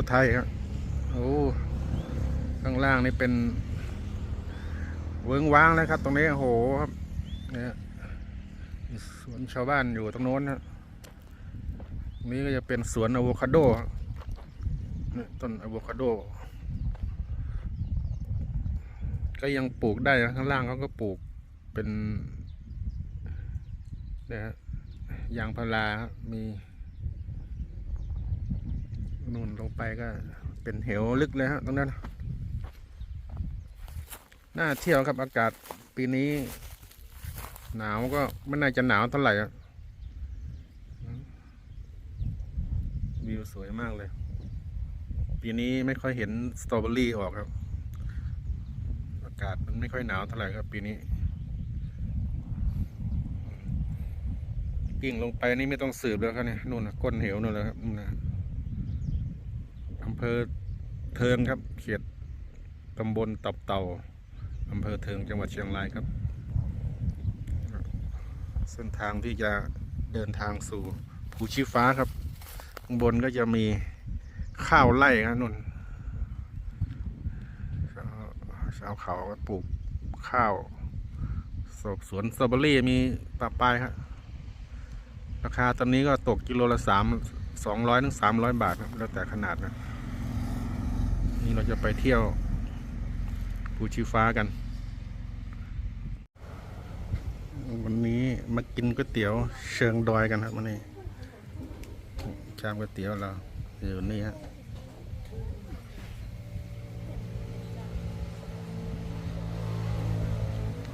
ร่มโพไทยครับโอ้ข้างล่างนี่เป็นเวิ้งว้างเลยครับ ตรงนี้โอ้โหครับเนี่ยสวนชาวบ้านอยู่ตรงโน้นนะตรงนี้ก็จะเป็นสวนอะโวคาโดต้นอะโวคาโด ก็ยังปลูกได้นะข้างล่างเขาก็ปลูกเป็นเนี่ยฮะยางพารามี นู่นลงไปก็เป็นเหวลึกเลยฮะตรงนั้นน่าเที่ยวครับอากาศปีนี้ หนาวก็ไม่น่าจะหนาวเท่าไหร่วิวสวยมากเลย ปีนี้ไม่ค่อยเห็นสตรอเบอรี่ออกครับ อากาศมันไม่ค่อยหนาวเท่าไหร่ครับ ปีนี้กิ่งลงไปนี่ไม่ต้องสืบแล้วครับเนี่ยนู่นนะก้นเหวนู่นแล้วครับนู่นนะ ภอเทิงครับ เขตตำบลตับเต่าอำเภอเทิงจังหวัดเชียงรายครับ เส้นทางที่จะเดินทางสู่ภูชีฟ้าครับ ข้างบนก็จะมีข้าวไร่ครับนุ่นชาวเขาก็ปลูกข้าวสวนสวนสตรอเบอรี่มีปลาปลายครับราคาตอนนี้ก็ตกกิโลละสามสองร้อยถึงสามร้อยบาทครับแล้วแต่ขนาดนะ นี่เราจะไปเที่ยวภูชีฟ้ากัน วันนี้มากินก๋วยเตี๋ยวเชิงดอยกันครับวันนี้ชามก๋วยเตี๋ยวเราอยู่นี่ฮะ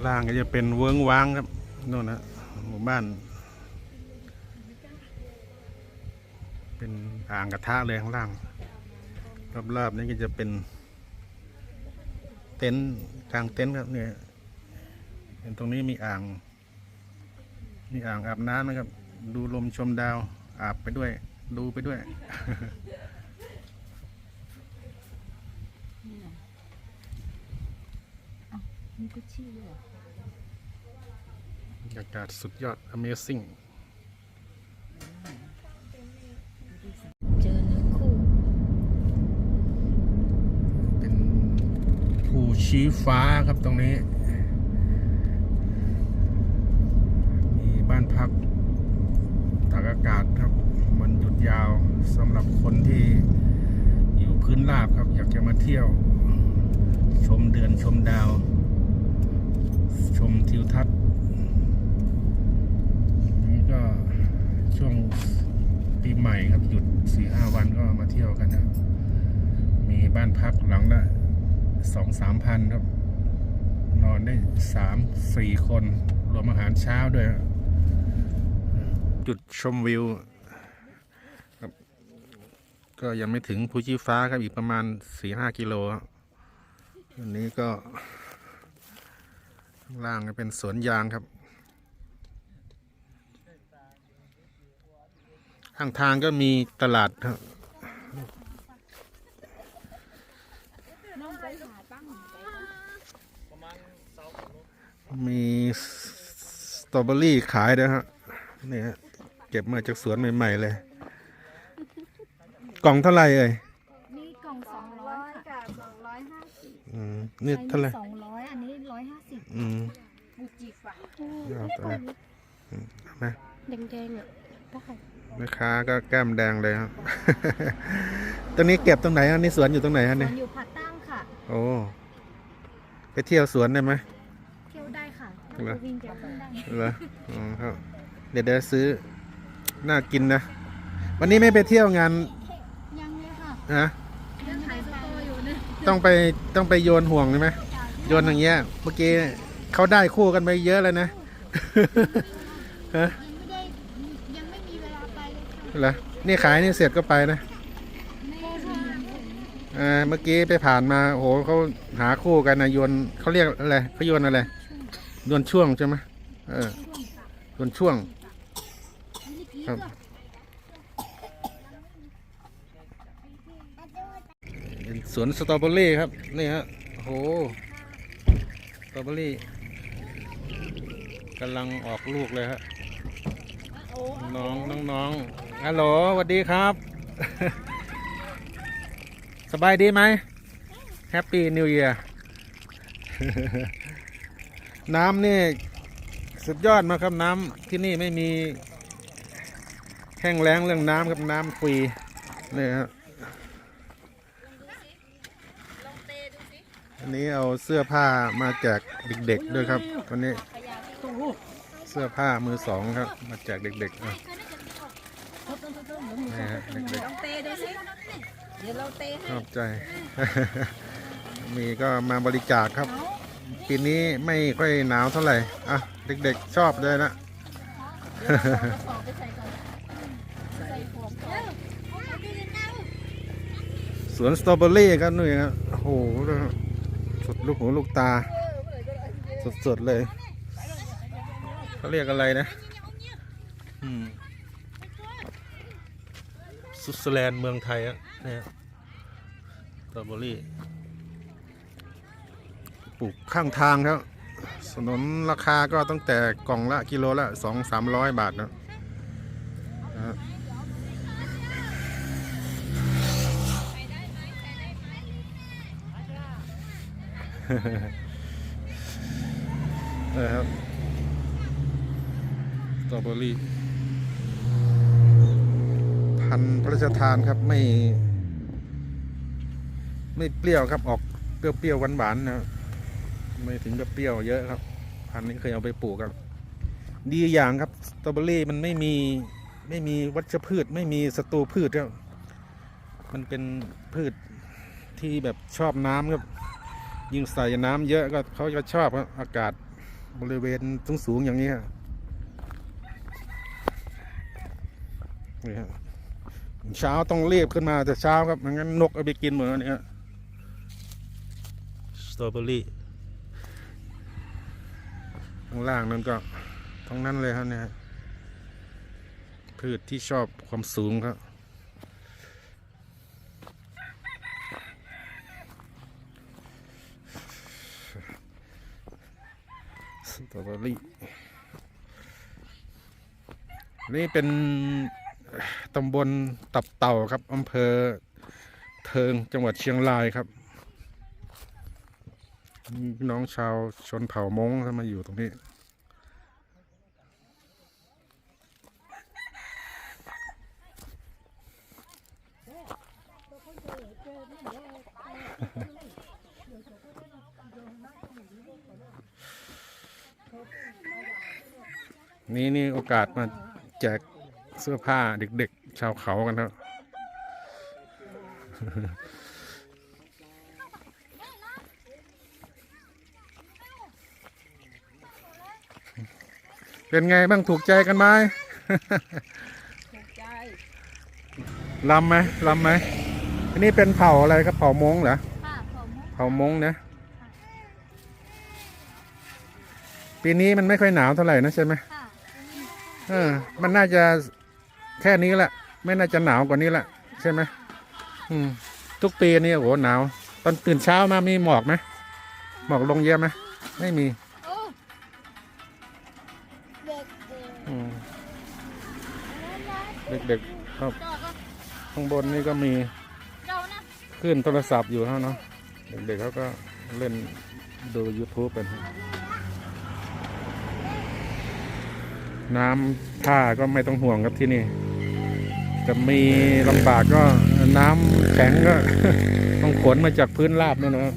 ล่างก็จะเป็นเวิ้งว้างครับนู่นนะหมู่บ้าน เป็นอ่างกระทะเลยข้างล่าง รอบๆนี้ก็จะเป็นเต็นท์กลางเต็นท์ครับเนี่ยเห็นตรงนี้มีอ่าง มีอ่างอาบน้ำนะครับ ดูลมชมดาวอาบไปด้วย ดูไปด้วยนี่ก็ชื่อเหรอบรรยากาศสุดยอด Amazing ชี้ฟ้าครับตรงนี้ มีบ้านพักตากอากาศครับ มันหยุดยาวสำหรับคนที่อยู่พื้นราบครับ อยากจะมาเที่ยว ชมเดือนชมดาว ชมทิวทัศน์นี่ก็ช่วงปีใหม่ครับหยุดสี่ห้าวันก็มาเที่ยวกันนะมีบ้านพักหลังละ สองสามพันครับ นอนได้สามสี่คน รวมอาหารเช้าด้วย จุดชมวิวครับก็ยังไม่ถึงภูชีฟ้าครับอีกประมาณสี่ห้ากิโลอันนี้ก็ข้างล่างเป็นสวนยางครับข้างทางก็มีตลาดครับ น้องไปหาตั้ง มีสตรอเบอรี่ขายด้วยฮะนี่ฮะเก็บมาจากสวนใหม่ ๆ เลย กล่องเท่าไหร่เอ่ยนี่กล่องสองร้อยค่ะสองร้อยห้าสิบอืมนี่เท่าไหร่สองร้อยอันนี้ร้อยห้าสิบอืมบูจิฝ่ะเอาตัวนี้อืมเอาไหมแดงๆอะได้แม่ค้าก็แก้มแดงเลยครับ ตรงนี้เก็บตรงไหนอันนี้สวนอยู่ตรงไหนฮะสวเนี่ยนอยู่พัดตั้งค่ะ โอ้ไปเที่ยวสวนได้ไหมเที่ยวได้ค่ะเหรอวิ่งเที่ยวขึ้นได้เหรออ๋อครับ เดี๋ยวเดี๋ยวซื้อน่ากินนะ วันนี้ไม่ไปเที่ยวงานยังเลยค่ะนะยังขายสตออยู่เนี่ยต้องไปต้องไปโยนห่วงใช่ไหมโยนอย่างเงี้ยเมื่อกี้เขาได้คู่กันไปเยอะเลยนะฮะยังไม่ได้ยังไม่มีเวลาไปเลยค่ะเหรอนี่ขายนี่เสร็จก็ไปนะแม่ค่ะอ่า เมื่อกี้ไปผ่านมาโอ้โหเขาหาคู่กันนะโยนเขาเรียกอะไรเขาโยนอะไรโยนช่วงใช่ไหมเออโยนช่วงครับสวนสตรอเบอรี่ครับนี่ฮะโอ้โหสตรอเบอรี่กำลังออกลูกเลยฮะน้องน้องน้องฮัลโหลสวัสดีครับ สบายดีไหมแฮปปี้นิว e ย r น้ำนี่ สุดยอดมากครับน้ำที่นี่ไม่มี แห้งแล้งเรื่องน้ำครับน้ำฟรีนี่ครับอันนี้เอาเสื้อผ้ามาแจกเด็ก ๆ ด้วยครับ วันนี้เสื้อผ้ามือสองครับ มาแจกเด็กๆอะนี่ฮะเด็กลองเตะ ดูสิเดี๋ยวเราเตะๆชให้อบใจ มีก็มาบริจาคครับ ปีนี้ไม่ค่อยหนาวเท่าไหร่ อะ เด็กๆชอบเลยนะสอบไปใส่ก่อนใส่หัวก่อนสวนสตรอเบอรี่ครับนุ่ยครับโอ้โหสุดลูกหูลูกตา สดๆเลยเขาเรียกอะไรนะอืมสวิตเซอร์แลนด์เมืองไทยอะ เนี่ยสตรอเบอรี่ปลูกข้างทางครับสนนราคาก็ตั้งแต่กล่องละกิโลละสองสามร้อยบาทนะนะครับสตรอเบอรี่ พันพระราชทานครับไม่ ไม่เปรี้ยวครับออกเปรี้ยวๆหวานๆนะครับไม่ถึงกับเปรี้ยวเยอะครับพันนี้เคยเอาไปปลูกครับ ดีอย่างครับสตรอเบอรี่มันไม่มีไม่มีวัชพืช ไม่มีศัตรูพืชครับมันเป็นพืชที่แบบชอบน้ำครับ ยิ่งใส่น้ำเยอะก็เขาจะชอบครับอากาศบริเวณสูงๆอย่างนี้ครับนี่ครับเช้าต้องรีบขึ้นมาแต่เช้าครับไม่งั้นนกเอาไปกินเหมดแล้วเนี่ยส ตรอเบอรี่ข้างล่างนั้นก็ทั้งนั้นเลยครับเนี่ยพืชที่ชอบความสูงครับสตรอเบอรี่นี่เป็นตำบลตับเต่าครับอำเภอเทิงจังหวัดเชียงรายครับ น้องชาวชนเผ่ามงเข้ามาอยู่ตรงนี้ นี่นี่โอกาสมาแจกเสื้อผ้าเด็กๆ ชาวเขากันครับ เป็นไงบ้างถูกใจกันไหมถูกใจลำไหมลำไหมอันนี้เป็นเผ่าอะไรครับเผ่ามงเหรอค่ะผมเผ่ามงนะปีนี้มันไม่ค่อยหนาวเท่าไหร่นะใช่ไหมค่ะเออ มันน่าจะแค่นี้แหละ ไม่น่าจะหนาวกว่านี้แหละใช่ไหมอืม ทุกปีนี่โอ้โหหนาว ตอนตื่นเช้ามามีหมอกไหมหมอกลงเยอะไหมไม่มี เด็กๆครับ ข้างบนนี่ก็มีขึ้นโทรศัพท์อยู่เท่าเนาะเด็กๆเขาก็เล่นดู YouTube กันน้ำท่าก็ไม่ต้องห่วงครับที่นี่ จะมีลำบากก็น้ำแข็งก็ ต้องขนมาจากพื้นราบนั่นนะครับ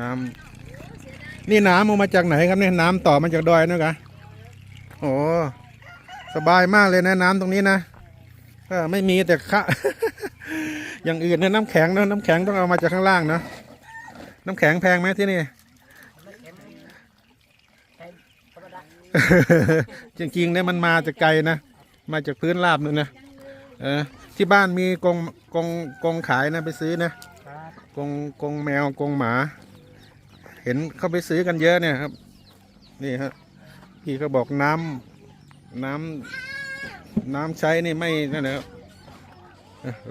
น้ำ นี่น้ำเอามาจากไหนครับเนี่ยน้ำต่อมาจากดอยนะกะโอ้สบายมากเลยนะน้ำตรงนี้นะเออไม่มีแต่ข้าอย่างอื่นนะน้ำแข็งนะน้ำแข็งต้องเอามาจากข้างล่างนะน้ำแข็งแพงไหมที่นี่จริงๆเนี่ยมันมาจากไกลนะมาจากพื้นราบนู่นนะเออที่บ้านมีกรงกรงกรงขายนะไปซื้อนะกรงกรงแมวกรงหมา เห็นเขาไปซื้อกันเยอะเนี่ยครับ นี่ฮะพี่เขาบอกน้ำน้ำน้ำใช้นี่ไม่นั่นนะครับ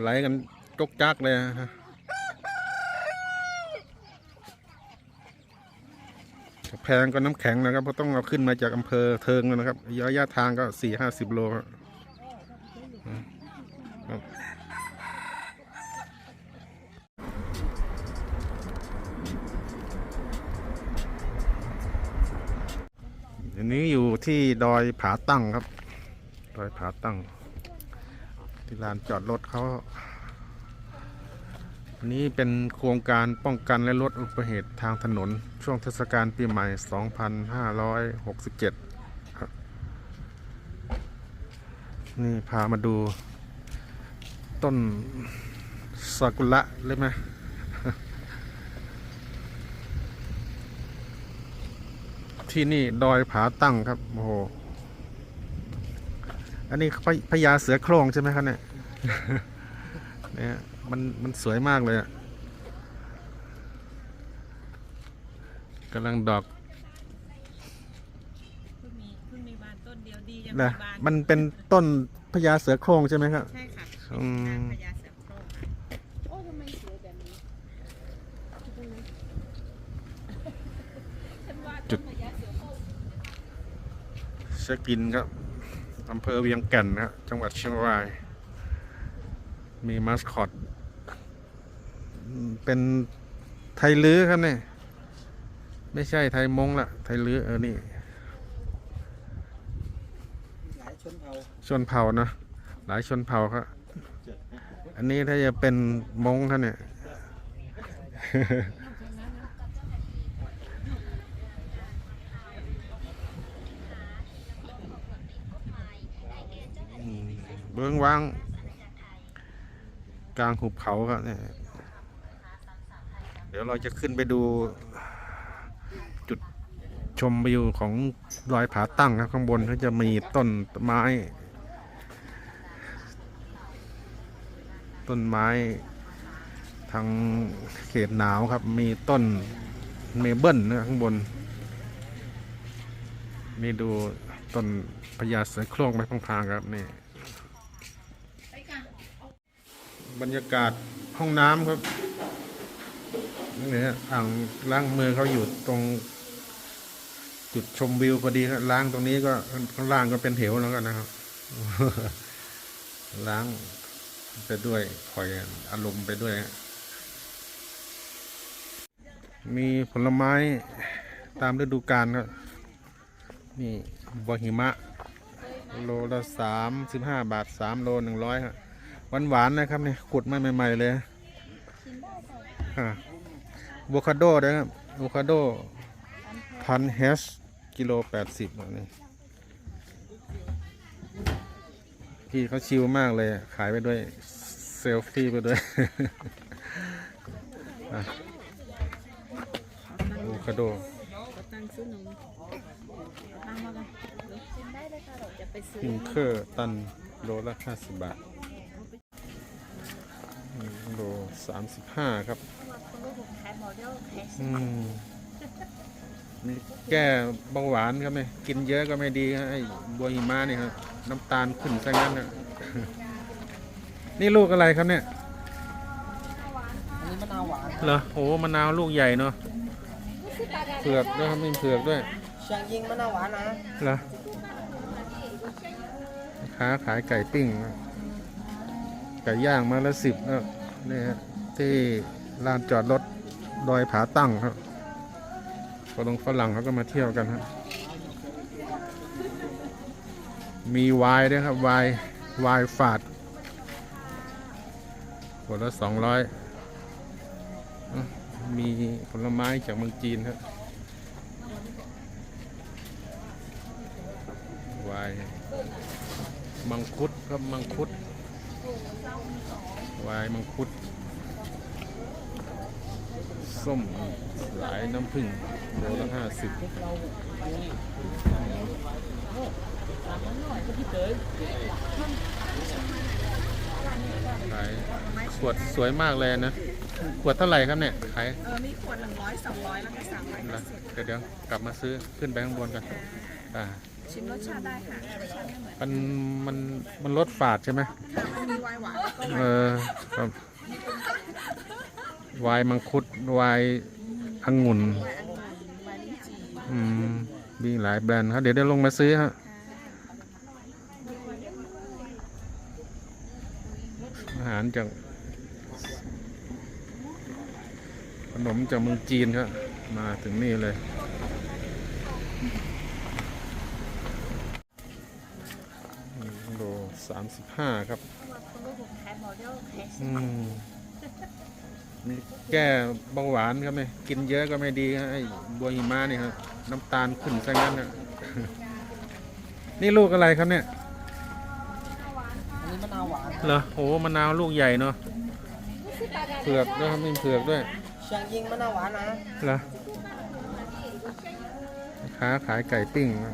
ไหลกันจกจักเลยฮะแพงก็น้ำแข็งนะครับเพราะต้องเอาขึ้นมาจากอำเภอเทิงนะครับระยะทางก็สี่ห้าสิบโลครับันนี้อยู่ที่ดอยผาตั้งครับ ดอยผาตั้ง ที่ลานจอดรถเขาอันนี้เป็นโครงการป้องกันและลดอุบัติเหตุทางถนน ช่วงเทศกาลปีใหม่ 2567 ครับ นี่พามาดูต้นซากุระเลยไหม ที่นี่ดอยผาตั้งครับโอ้โหอันนี้พพญาเสือโคร่งใช่ไหมครับเนี่ยเนี่ยมันมันสวยมากเลยอะกำลังดอกเพิ่งมีเพิ่งมีบานต้นเดียวดียังนะมีบานมันเป็นต้นพญาเสือโคร่งใช่ไหมครับใช่ค่ะอืมพญาเสือโคร่งค่ะ โอ้ทำไมสวยแบบนี้ฉันว่าต้นมะยาเสือโคร่ง เช็คอินครับอำเภอเวียงแก่นนะครับจังหวัดเชียงราย มีมาสคอตอืมเป็นไทยลื้อครับเนี่ยไม่ใช่ไทยมงละไทยลื้อเออนี่หลายชนเผ่าชนเผ่านะหลายชนเผ่าครับอันนี้ถ้าจะเป็นมงครับเนี่ย อืม เบื้องว่าง กลางหุบเขาครับเนี่ยเดี๋ยวเราจะขึ้นไปดู จุดชมวิวของรอยผาตั้งครับข้างบนเขาจะมีต้นไม้ ต้นไม้ทางเขตหนาวครับ มีต้นเมเบิลนะข้างบน นี่ดูต้นพญาเสือโคร่งไปพางๆครับนี่ ไปกัน บรรยากาศห้องน้ำครับนี่ฮะอ่างล้างมือเขาอยู่ตรง จุดชมวิวพอดีครับล้างตรงนี้ก็ข้างล่างก็เป็นเหวแล้วกันนะครับ ล้างไปด้วยคอยอารมณ์ไปด้วย มีผลไม้ตามฤดูกาลครับนี่บัวหิมะ โลละสามสิบห้าบาทสามโลหนึ่งร้อยครับานหวานๆนะครับเนี่ยขุดมาใหม่ ๆ เลยอะโวคาโดด้วยครับโวคาโดพันเฮชกิโลแปดสิบนี่พี่เขาชิลมากเลยอะขายไปด้วย เซลฟี่ไปด้วยอะโวคาโดก็ตั้งซื้อนมตั้งมากันชิมได้เลยค่ะเราจะไปซื้อพิงเคอร์ตันโลละห้าสิบบาทอืม โลสามสิบห้าครับคุณลูกผมขายโมเดลแคชอืมนี่แก้เบาหวานครับเนี่ยกินเยอะก็ไม่ดีครับไอ้บัวหิมะนี่ครับน้ำตาลขึ้นซะงั้นนะนี่ลูกอะไรครับเนี่ยอันนี้มะนาวหวานเหรอโอ้มะนาวลูกใหญ่เนาะเผือกด้วยครับมีเผือกด้วยเชียงยิงมะนาวหวานนะเหรอค้าขายไก่ปิ้งนะ ไก่ย่างมาละสิบนะนี่ฮะที่ลานจอดรถดอยผาตั้งครับฝรั่งฝรั่งเขาก็มาเที่ยวกันฮะมีไวน์ด้วยครับไวน์ไวน์ฝาดขวดละสองร้อยมีผลไม้จากเมืองจีนครับวายมังคุดครับมังคุด วายมังคุด ส้มหลายน้ำผึ้งโลละห้าสิบขายขวดสวยมากเลยนะ ขวดเท่าไหร่ครับเนี่ยขายเออมีขวดหนึ่งร้อยสองร้อยแล้วก็สามร้อยนะสิบเดี๋ยวเดี๋ยวกลับมาซื้อขึ้นไปข้างบนกันอ่า ชิมรสชาติได้ค่ะรสชาติไม่เหมือนมันมันมันลดฝาดใช่ไหมค่ะมันมีไวน์หวานแล้วก็ไวเอน์อครับวายมังคุดวายองุ่นไวน์อันนี้ไวน์ลิ้นจี่อืมมีหลายแบรนด์ครับเดี๋ยวเดี๋ยวลงมาซื้อฮะอาหารจากขนมจากเมืองจีนครับมาถึงนี่เลยโล สามสิบห้าครับอืมมีแก้เบาหวานครับเนี่ยกินเยอะก็ไม่ดีครับไอ้บัวหิมะนี่ครับน้ำตาลขึ้นซะงั้นนะนี่ลูกอะไรครับเนี่ยอันนี้มะนาวหวานเหรอโอ้มะนาวลูกใหญ่เนาะเผือกด้วยครับมีเผือกด้วยเชียงยิงมะนาวหวานนะเหรอค้าขายไก่ปิ้งนะ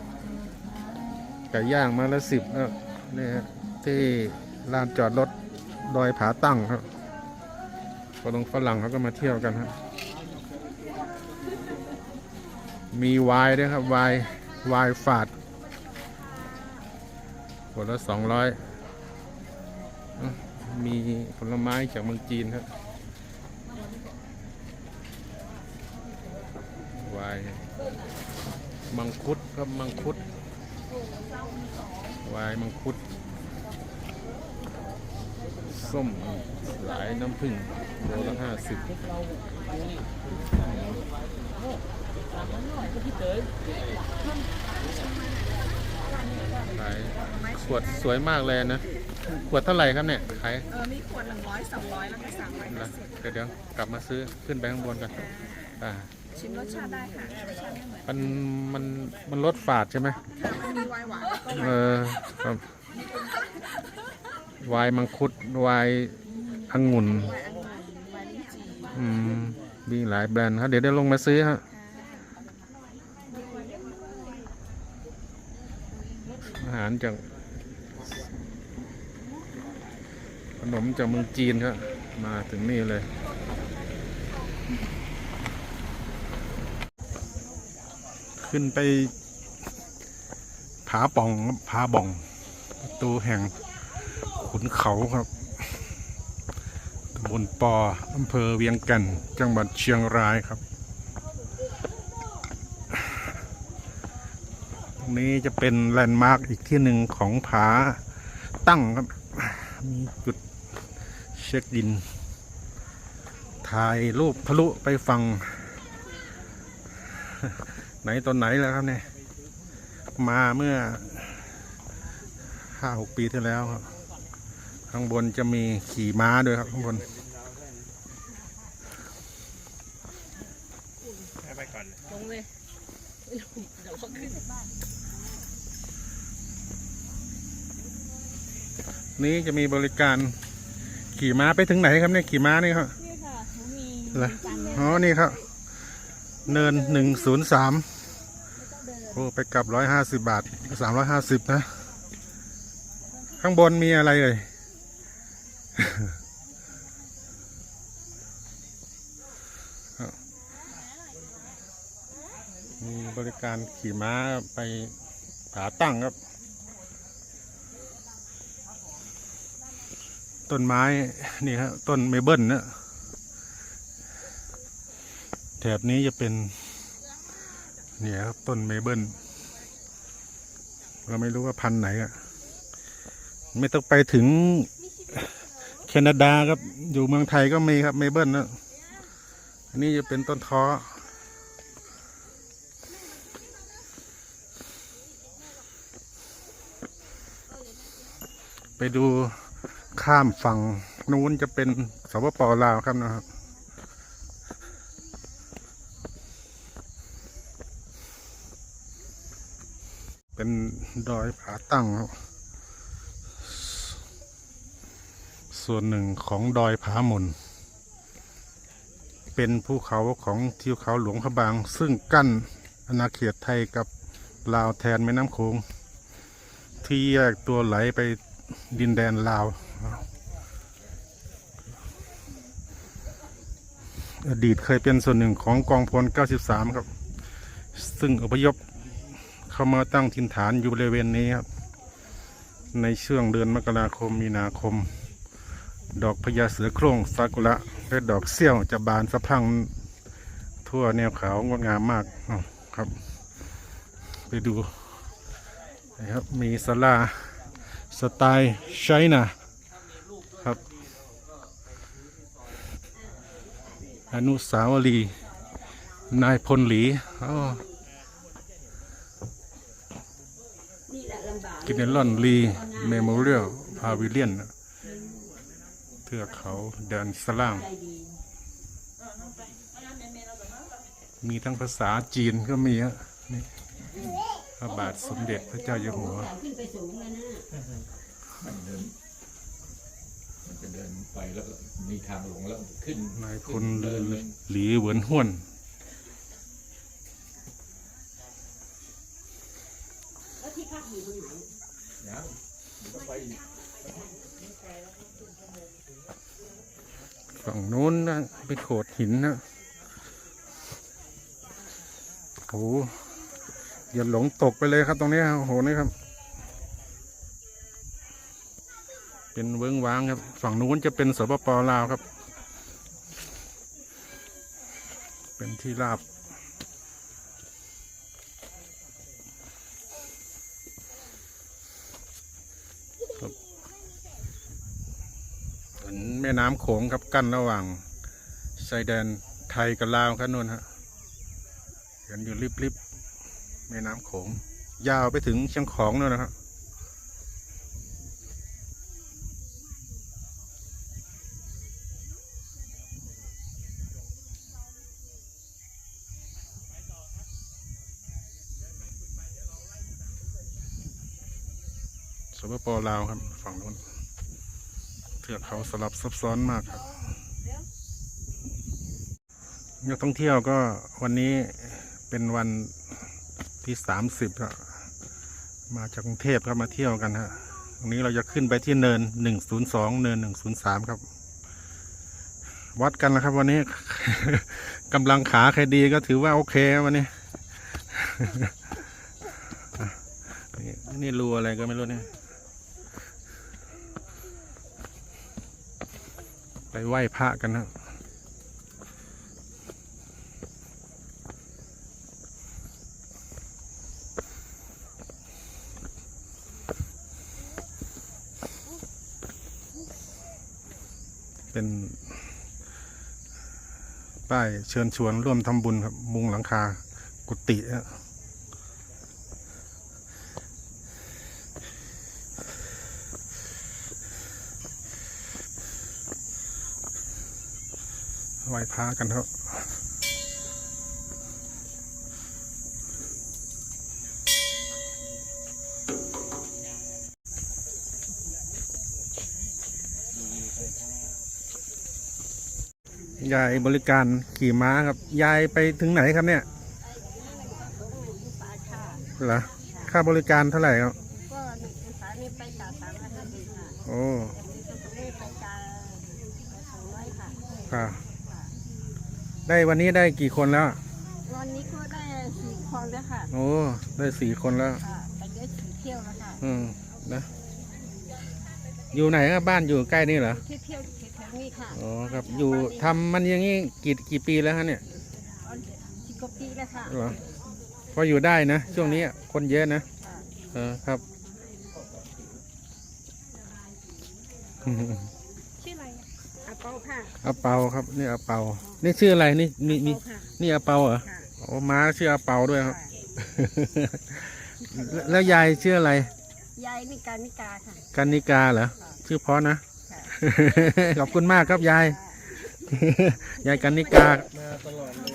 ไก่ย่างมาละสิบนะนี่ฮะ ที่ลานจอดรถดอยผาตั้งครับฝรั่งฝรั่งเขาก็มาเที่ยวกันครับมีไวน์ด้วยครับไวน์ไวน์ฝาดขวดละสองร้อยมีผลไม้จากเมืองจีนครับวายมังคุดครับมังคุดวายมังคุด ส้มหลายน้ำผึ้งโลละห้าสิบขายขวดสวยมากเลยนะ ขวดเท่าไหร่ครับเนี่ยขายเออมีขวดหนึ่งร้อยสองร้อยแล้วก็สามร้อยนะเดี๋ยวเดี๋ยวกลับมาซื้อขึ้นไปข้างบนกันอ่าชิมรสชาติได้ค่ะรสชาติไม่เหมือนมันมันมันลดฝาดใช่ไหมค่ะมันมีไวน์หวานแล้วก็ไวเอน์อครับ วายมังคุดวายองุ่นไวน์องุ่นไวน์ลิ้นจี่อืมมีหลายแบรนด์ครับเดี๋ยวเดี๋ยวลงมาซื้อฮะอาหารจากขนมจากเมืองจีนครับมาถึงนี่เลยขึ้นไปผาป่องผาบ่องประตูแห่ง ขุนเขาครับตำบลปออำเภอเวียงแก่นจังหวัดเชียงรายครับ ตรงนี้จะเป็นแลนด์มาร์กอีกที่หนึ่งของผาตั้งครับ มีจุดเช็คอิน ถ่ายรูปทะลุไปฟังไหนตอนไหนแล้วครับเนี่ย มาเมื่อห้าหกปีที่แล้วครับ ข้างบนจะมีขี่ม้าด้วยครับ ข้างบนลงเลยเดี๋ยวเขาขึ้นนี้จะมีบริการขี่ม้าไปถึงไหนครับเนี่ยขี่ม้านี่ครับนี่ค่ะหนูมีเหรออ๋อนี่ครับ เนินหนึ่งศูนย์สามโอ้ไปกลับร้อยห้าสิบบาทสามร้อยห้าสิบนะ ข้างบนมีอะไรเอ่ย มีบริการขี่ม้าไปผาตั้งครับ ต้นไม้นี่ครับต้นเมเบิลนะแถบนี้จะเป็นเนี่ยครับต้นเมเบิลเราไม่รู้ว่าพันธุ์ไหนอะไม่ต้องไปถึงแคนาดาครับ อยู่เมืองไทยก็มีครับเมเบิลนะอันนี้จะเป็นต้นท้อ ไปดูข้ามฝั่งนู้นจะเป็นสปปลาวครับนะครับ เป็นดอยผาตั้งครับส่วนหนึ่งของดอยผาหมุน เป็นภูเขาของทิวเขาหลวงพระบาง ซึ่งกั้นอาณาเขตไทยกับลาวแทนแม่น้ำโขงที่แยกตัวไหลไป ดินแดนลาว อดีตเคยเป็นส่วนหนึ่งของกองพล 93 ครับ ซึ่งอพยพเข้ามาตั้งถิ่นฐานอยู่บริเวณนี้ครับ ในช่วงเดือนมกราคมมีนาคม ดอกพญาเสือโคร่งซากุระและดอกเซี่ยวจะบานสะพังทั่วแนวเขางดงามมากครับ ไปดูนะครับมีศาลา สไตล์ไชน่าครับ อนุสาวรีย์นายพลหลีกินเนลอนลีเมโมเรียลพาวิเลียนเทือกเขาเดินสล่าง มีทั้งภาษาจีนก็มีฮะนี่ พระบาทสมเด็จพระเจ้าอยู่หัวมันเดินมันจะเดินไปแล้วก็มีทางหลงแล้วขึ้นนายพลเดินเลยหลีเหวินห้วนนะมันก็ไปฝั่งนู้นนะเป็นโขดหินนะโอ้ อย่าหลงตกไปเลยครับตรงนี้โอ้โหนี่ครับ เป็นเวิ้งว้างครับ ฝั่งนู้นจะเป็นสปปลาวครับ เป็นที่ราบเหมือนแม่น้ำโขงครับกั้นระหว่างชายแดนไทยกับลาวครับนู่นฮะเห็นอยู่ริบๆ แม่น้ำโขง ยาวไปถึงเชียงของนู่นนะครับสปปลาวครับฝั่งนู้นเทือกเขาสลับซับซ้อนมากครับนักท่องเที่ยวก็วันนี้เป็นวัน ที่สามสิบครับมาจากกรุงเทพครับมาเที่ยวกันฮะวันนี้เราจะขึ้นไปที่เนินหนึ่งศูนย์สองเนินหนึ่งศูนย์สามครับ วัดกันแล้วครับ วันนี้กำลังขาใครดีก็ถือว่าโอเควันนี้นี่นี่รูอะไรก็ไม่รู้เนี่ยไปไหว้พระกันนะ เป็น ป้ายเชิญชวนร่วมทำบุญครับ มุงหลังคากุฏิอะไหว้พระกันครับ ยายบริการขี่ม้าครับ ยายไปถึงไหนครับเนี่ยเหรอค่าบริการเท่าไหร่ครับก็หนึ่งสามีไปจากสามพันห้าสิบค่ะโอ้แต่ที่สุดนี้ไปจากสองร้อยค่ะค่ะ ได้วันนี้ได้กี่คนแล้ว วันนี้ก็ได้สี่คนแล้วค่ะ โอ้ ได้สี่คนแล้วค่ะไปได้สี่เที่ยวแล้วค่ะ อืม นะ อยู่ไหนครับบ้านอยู่ใกล้นี่เหรอที่เที่ยว แถวๆนี้ค่ะอ๋อครับอยู่ทำมันอย่างนี้กี่กี่ปีแล้วฮะเนี่ยอันสิบกว่าปีแล้วค่ะเหรอพออยู่ได้นะ ช่วงนี้คนเยอะนะค่ะเออครับ ชื่ออะไรอาเปาค่ะอาเปาครับ นี่อาเปา นี่ชื่ออะไรนี่มีมีอาเปาค่ะนี่อาเปาเหรอค่ะโอ้ม้าชื่ออาเปาด้วยครับค่ะแล้วแล้วยายชื่ออะไร ยายนิการนิกาค่ะ กันนิกาเหรอชื่อเพราะนะค่ะ ขอบคุณมากครับยาย ยายกันนิกา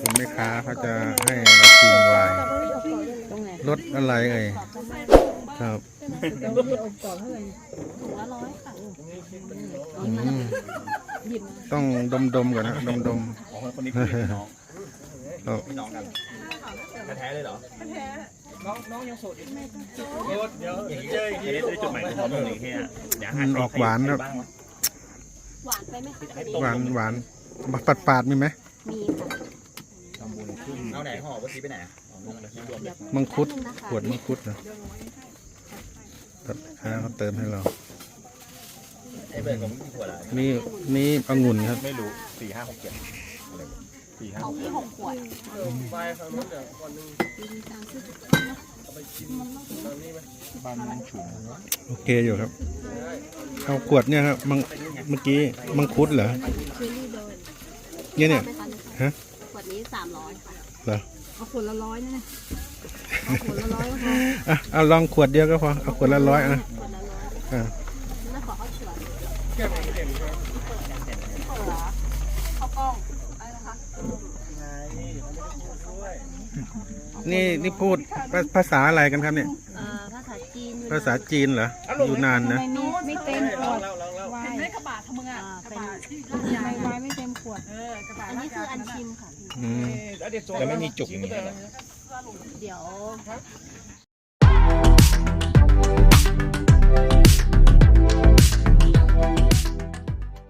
คุณแม่ค้าเขาจะให้เราชิมไวน์ตรงไหนรสอะไรเอ่ยครับตรงที่อบกรอบเท่าไหร่ถุงละร้อยค่ะอืมหยิบต้องดมดมๆก่อนนะดมดมอ๋อคนนี้คือน้องๆครับพี่น้องกันแท้ๆเลยเหรอน้องน้องยังโสดอยู่เดี๋ยวเดี๋ยวอย่างนี้เจออีกทีได้จุดหมายของผมอย่างนี้แค่เดี๋ยวมันออกหวานครับ หวานไปไหมคะหวานหวานปาดปาดๆมีไหมมีค่ะทำบุญขึ้นเอาไหนห่อเมื่อกี้ไปไหนอ๋อลงไปที่รวมเลยมังคุดขวดมังคุดนะครับค้าเขาเติมให้เราไอ้เบิร์ดผมกี่ขวดอะนี่นี่องุ่นครับ ไม่รู้สี่ห้าหกเจ็ดสี่ห้าของพี่หกขวดไปฝั่งนู้นเดี๋ยวก่อนหนึงมีตังค์ซื้อ เอาไปชิมตอนนี้ไหมบ้านมันฉุนโอเคอยู่ครับเอาขวดเนี่ยครับมังเมื่อกี้มังคุดเหรอเชอรี่โดนเนี่ยเนี่ยไหมคะฮะขวดนี้สามร้อยค่ะเหรอเอาขวดละร้อยนะเนี่ยเอาขวดละร้อยก็พออะเอาลองขวดเดียวก็พอเอาขวดละร้อยอะขวดละร้อยอะแล้วขอข้าวเฉือนแก้มเด่ นี่นี่พูดภาษาอะไรกันครับเนี่ยภาษาจีนภาษาจีนเหรอ อยู่นานนะไม่เต็มขวดวายไม่กระบาดทำมึงอะกระบาดที่ไมวายไม่เต็มขวด เออกระบาดอันนี้คืออันชิมค่ะพี่อืม แต่ไม่มีจุกอย่างนี้ยเดี๋ยว